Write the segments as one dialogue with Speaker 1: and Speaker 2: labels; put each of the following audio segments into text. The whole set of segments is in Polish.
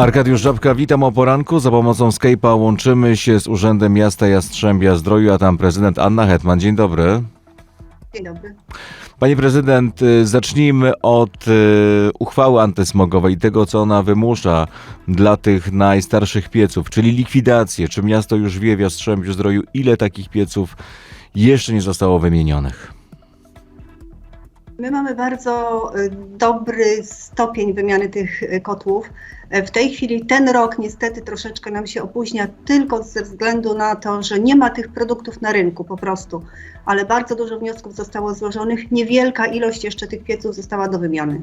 Speaker 1: Arkadiusz Żabka, witam o poranku. Za pomocą Skype'a łączymy się z Urzędem Miasta Jastrzębia Zdroju, a tam prezydent Anna Hetman. Dzień dobry.
Speaker 2: Dzień dobry.
Speaker 1: Panie prezydent, y, zacznijmy od y, uchwały antysmogowej i tego, co ona wymusza dla tych najstarszych pieców, czyli likwidację. Czy miasto już wie w Jastrzębiu Zdroju, ile takich pieców jeszcze nie zostało wymienionych?
Speaker 2: My mamy bardzo y, dobry stopień wymiany tych y, kotłów. E, W tej chwili ten rok niestety troszeczkę nam się opóźnia tylko ze względu na to, że nie ma tych produktów na rynku po prostu. Ale bardzo dużo wniosków zostało złożonych. Niewielka ilość jeszcze tych pieców została do wymiany.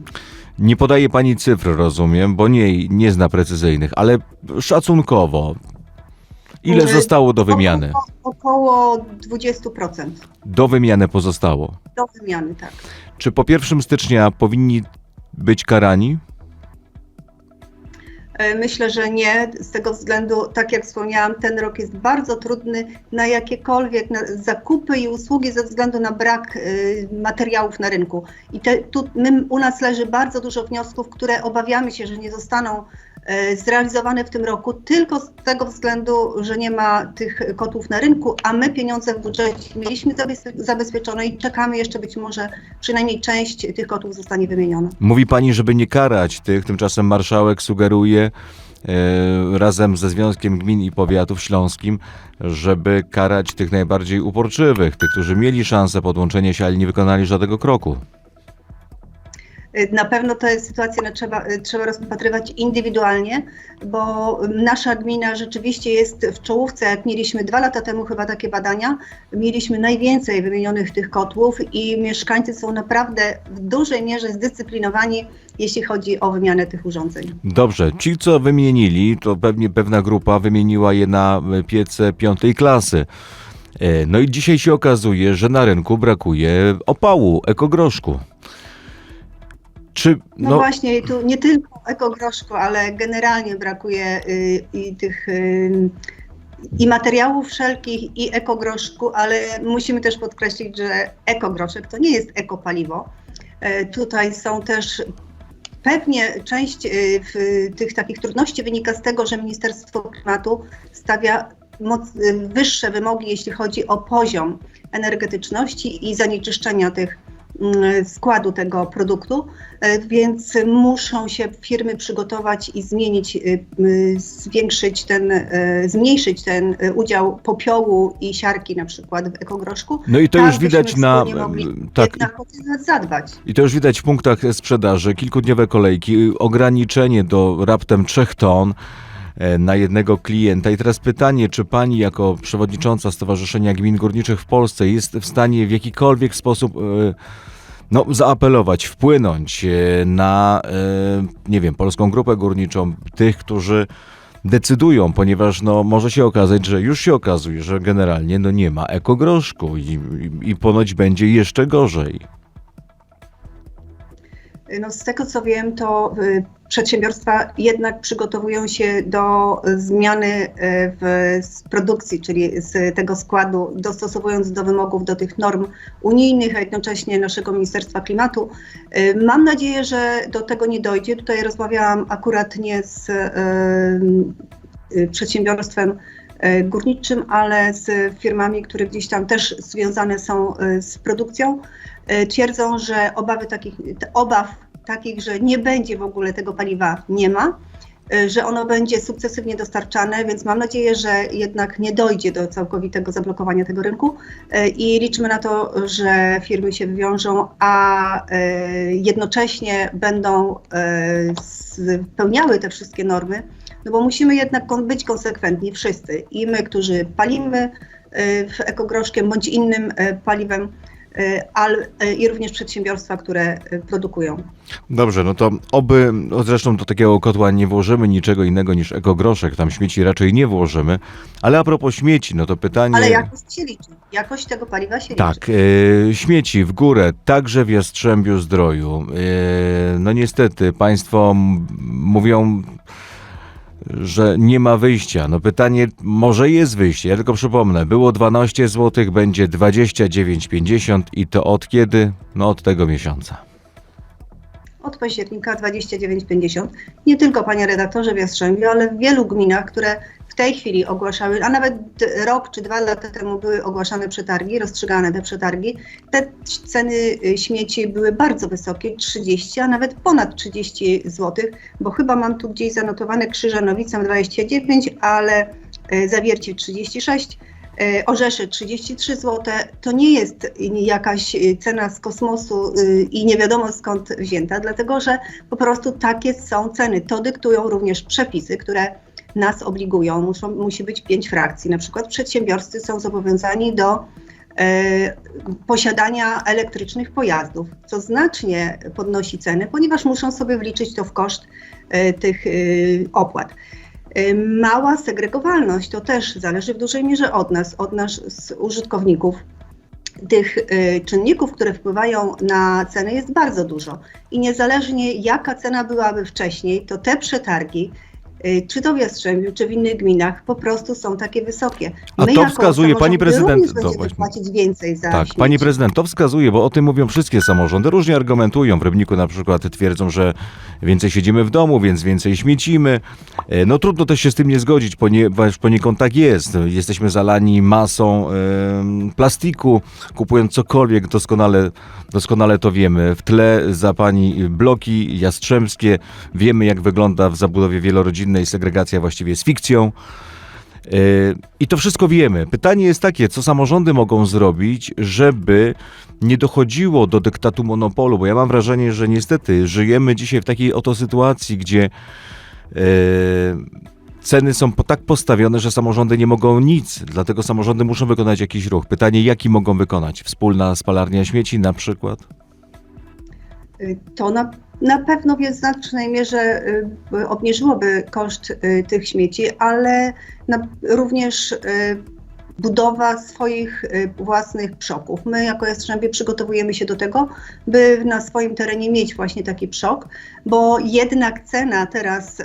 Speaker 1: Nie podaje pani cyfr, rozumiem, bo nie, nie zna precyzyjnych, ale szacunkowo. Ile zostało do wymiany?
Speaker 2: Około, około 20%
Speaker 1: Do wymiany pozostało.
Speaker 2: do wymiany, tak.
Speaker 1: Czy po 1 stycznia powinni być karani?
Speaker 2: E, Myślę, że nie, z tego względu, tak jak wspomniałam, ten rok jest bardzo trudny na jakiekolwiek na zakupy i usługi ze względu na brak y, materiałów na rynku. I te, tu, my, u nas leży bardzo dużo wniosków, które obawiamy się, że nie zostaną zrealizowane w tym roku, tylko z tego względu, że nie ma tych kotłów na rynku, a my pieniądze w budżecie mieliśmy zabez- zabezpieczone i czekamy jeszcze być może przynajmniej część tych kotłów zostanie wymieniona.
Speaker 1: Mówi pani, żeby nie karać tych, tymczasem marszałek sugeruje e, razem ze Związkiem Gmin i Powiatów Śląskim, żeby karać tych najbardziej uporczywych, tych, którzy mieli szansę podłączenia się, ale nie wykonali żadnego kroku.
Speaker 2: Na pewno to jest sytuacja, no, trzeba, trzeba rozpatrywać indywidualnie, bo nasza gmina rzeczywiście jest w czołówce. Jak mieliśmy dwa lata temu chyba takie badania, mieliśmy najwięcej wymienionych tych kotłów i mieszkańcy są naprawdę w dużej mierze zdyscyplinowani, jeśli chodzi o wymianę tych urządzeń.
Speaker 1: Dobrze, ci co wymienili, to pewnie pewna grupa wymieniła je na piece piątej klasy. E, No i dzisiaj się okazuje, że na rynku brakuje opału, ekogroszku. Czy,
Speaker 2: No,
Speaker 1: no,
Speaker 2: właśnie, tu nie tylko ekogroszku, ale generalnie brakuje y, i tych y, i materiałów wszelkich, i ekogroszku, ale musimy też podkreślić, że ekogroszek to nie jest ekopaliwo. E, tutaj są też pewnie część y, w, tych takich trudności wynika z tego, że Ministerstwo Klimatu stawia moc, y, wyższe wymogi, jeśli chodzi o poziom energetyczności i zanieczyszczenia tych składu tego produktu, e, więc muszą się firmy przygotować i zmienić, y, y, zwiększyć ten, e, zmniejszyć ten e, udział popiołu i siarki na przykład w ekogroszku.
Speaker 1: no i to
Speaker 2: tak
Speaker 1: już widać na. Tak,
Speaker 2: zadbać.
Speaker 1: I to już widać w punktach sprzedaży, kilkudniowe kolejki, ograniczenie do raptem 3 ton e, na jednego klienta. I teraz pytanie, czy pani jako przewodnicząca Stowarzyszenia Gmin Górniczych w Polsce jest w stanie w jakikolwiek sposób e, no, zaapelować, wpłynąć e, na, e, nie wiem, Polską Grupę Górniczą, tych, którzy decydują, ponieważ no, może się okazać, że już się okazuje, że generalnie no, nie ma ekogroszku i, i, i ponoć będzie jeszcze gorzej.
Speaker 2: No, z tego co wiem, to y, przedsiębiorstwa jednak przygotowują się do y, zmiany y, w produkcji, czyli z tego składu, dostosowując do wymogów, do tych norm unijnych, a jednocześnie naszego Ministerstwa Klimatu. Mam nadzieję, że do tego nie dojdzie. Tutaj rozmawiałam akurat nie z przedsiębiorstwem górniczym, ale z firmami, które gdzieś tam też związane są y, z produkcją e, twierdzą, że obawy takich, obaw takich, że nie będzie w ogóle tego paliwa, nie ma, e, że ono będzie sukcesywnie dostarczane, więc mam nadzieję, że jednak nie dojdzie do całkowitego zablokowania tego rynku e, i liczmy na to, że firmy się wywiążą, a e, jednocześnie będą e, spełniały te wszystkie normy, no bo musimy jednak być konsekwentni wszyscy i my, którzy palimy w ekogroszkiem bądź innym e, paliwem, e, al, e, i również przedsiębiorstwa, które produkują.
Speaker 1: Dobrze, no to oby, no zresztą do takiego kotła nie włożymy niczego innego niż ekogroszek, tam śmieci raczej nie włożymy, ale a propos śmieci, no to pytanie...
Speaker 2: Ale jakość się liczy. Jakość tego paliwa się liczy.
Speaker 1: Tak, e, śmieci w górę, także w Jastrzębiu Zdroju. E, no niestety, państwo mówią, że nie ma wyjścia. No pytanie, może jest wyjście, ja tylko przypomnę, było 12 zł, będzie 29,50 i to od kiedy? No od tego miesiąca.
Speaker 2: od października 29,50. Nie tylko, panie redaktorze, w Jastrzębiu, ale w wielu gminach, które tej chwili ogłaszały, a nawet rok czy dwa lata temu były ogłaszane przetargi, rozstrzygane te przetargi, te ceny y, śmieci były bardzo wysokie, 30, a nawet ponad 30 zł, bo chyba mam tu gdzieś zanotowane Krzyżanowicem 29, ale y, Zawiercie 36, y, Orzesze 33 zł. To nie jest jakaś cena z kosmosu i nie wiadomo skąd wzięta, dlatego że po prostu takie są ceny. To dyktują również przepisy, które nas obligują. Muszą, musi być pięć frakcji. Na przykład przedsiębiorcy są zobowiązani do e, posiadania elektrycznych pojazdów, co znacznie podnosi ceny, ponieważ muszą sobie wliczyć to w koszt e, tych e, opłat. Mała segregowalność to też zależy w dużej mierze od nas, od nas z użytkowników. Tych czynników, które wpływają na ceny jest bardzo dużo i niezależnie jaka cena byłaby wcześniej, to te przetargi czy to w Jastrzębiu, czy w innych gminach, po prostu są takie wysokie.
Speaker 1: A to wskazuje pani prezydent- to właśnie.
Speaker 2: płacić więcej za
Speaker 1: Tak,
Speaker 2: śmieci.
Speaker 1: pani prezydent, to wskazuje, bo o tym mówią wszystkie samorządy. Różnie argumentują. W Rybniku na przykład twierdzą, że więcej siedzimy w domu, więc więcej śmiecimy. E, No trudno też się z tym nie zgodzić, ponieważ poniekąd tak jest. Jesteśmy zalani masą em, plastiku, kupując cokolwiek, doskonale, doskonale to wiemy. W tle za pani bloki jastrzębskie. Wiemy, jak wygląda w zabudowie wielorodzinnej segregacja właściwie jest fikcją. Yy, I to wszystko wiemy. Pytanie jest takie, co samorządy mogą zrobić, żeby nie dochodziło do dyktatu monopolu, bo ja mam wrażenie, że niestety żyjemy dzisiaj w takiej oto sytuacji, gdzie yy, ceny są tak postawione, że samorządy nie mogą nic, dlatego samorządy muszą wykonać jakiś ruch. Pytanie, jaki mogą wykonać? Wspólna spalarnia śmieci na przykład?
Speaker 2: Y, To na, na pewno w znacznej mierze y, obniżyłoby koszt y, tych śmieci, ale również y, budowa swoich własnych przoków. My jako Jastrzębie przygotowujemy się do tego, by na swoim terenie mieć właśnie taki przok, bo jednak cena teraz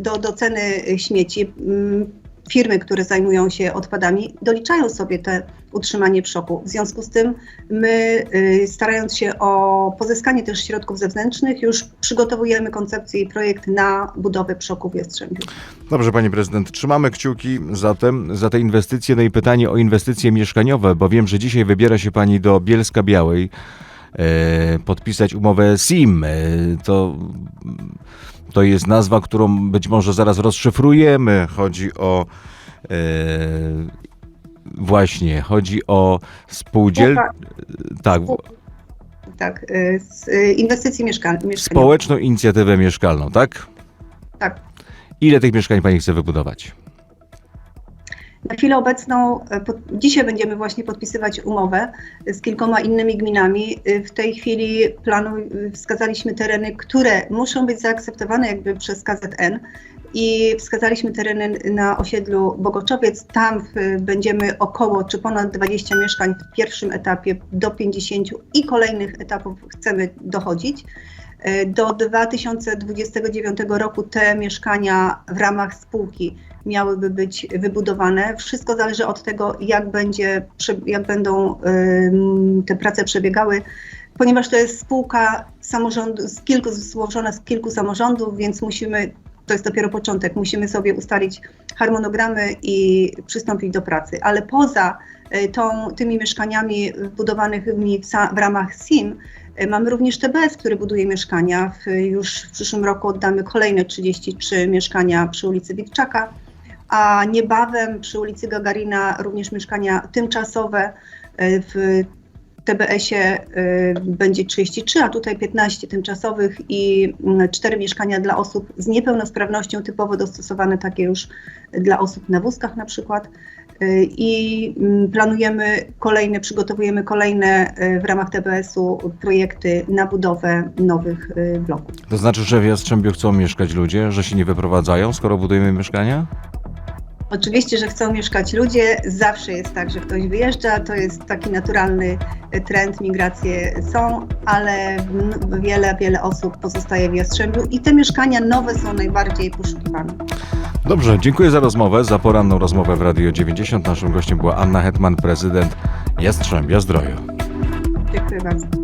Speaker 2: do, do ceny śmieci mm, firmy, które zajmują się odpadami, doliczają sobie te utrzymanie przoku. W związku z tym my, y, starając się o pozyskanie też środków zewnętrznych, już przygotowujemy koncepcję i projekt na budowę przoku w Jastrzębiu.
Speaker 1: Dobrze, pani prezydent, trzymamy kciuki zatem za te inwestycje. No i pytanie o inwestycje mieszkaniowe, bo wiem, że dzisiaj wybiera się pani do Bielska Białej podpisać umowę SIM. E, to, to jest nazwa, którą być może zaraz rozszyfrujemy. Chodzi o e, właśnie, chodzi o spółdziel... Tak,
Speaker 2: Tak, y, z inwestycji mieszka- mieszkaniowych.
Speaker 1: społeczną inicjatywę mieszkalną, tak?
Speaker 2: Tak.
Speaker 1: Ile tych mieszkań pani chce wybudować?
Speaker 2: Na chwilę obecną, e, pod, dzisiaj będziemy właśnie podpisywać umowę z kilkoma innymi gminami. Y, W tej chwili planu, wskazaliśmy tereny, które muszą być zaakceptowane jakby przez KZN i wskazaliśmy tereny na osiedlu Bogoczowiec. Tam będziemy około czy ponad 20 mieszkań w pierwszym etapie do 50 i kolejnych etapów chcemy dochodzić. E, Do 2029 roku te mieszkania w ramach spółki miałyby być wybudowane. Wszystko zależy od tego, jak, będzie, jak będą te prace przebiegały, ponieważ to jest spółka samorządu, z kilku, złożona z kilku samorządów, więc musimy, to jest dopiero początek, musimy sobie ustalić harmonogramy i przystąpić do pracy. Ale poza y, tą, tymi mieszkaniami budowanymi w, w ramach SIM, Mamy również TBS, który buduje mieszkania. W, już w przyszłym roku oddamy kolejne 33 mieszkania przy ulicy Witczaka, a niebawem przy ulicy Gagarina również mieszkania tymczasowe. y, W TBS-ie y, będzie 33, a tutaj 15 tymczasowych i 4 mieszkania dla osób z niepełnosprawnością, typowo dostosowane takie już dla osób na wózkach na przykład. I mm, planujemy kolejne, przygotowujemy kolejne y, w ramach TBS-u projekty na budowę nowych y, bloków.
Speaker 1: To znaczy, że w Jastrzębiu chcą mieszkać ludzie, że się nie wyprowadzają, skoro budujemy mieszkania?
Speaker 2: Oczywiście, że chcą mieszkać ludzie. Zawsze jest tak, że ktoś wyjeżdża. To jest taki naturalny e, trend, migracje są, ale wiele, wiele osób pozostaje w Jastrzębiu i te mieszkania nowe są najbardziej poszukiwane.
Speaker 1: Dobrze, dziękuję za rozmowę, za poranną rozmowę w Radio 90. Naszym gościem była Anna Hetman, prezydent Jastrzębia Zdroju.
Speaker 2: Dziękuję bardzo.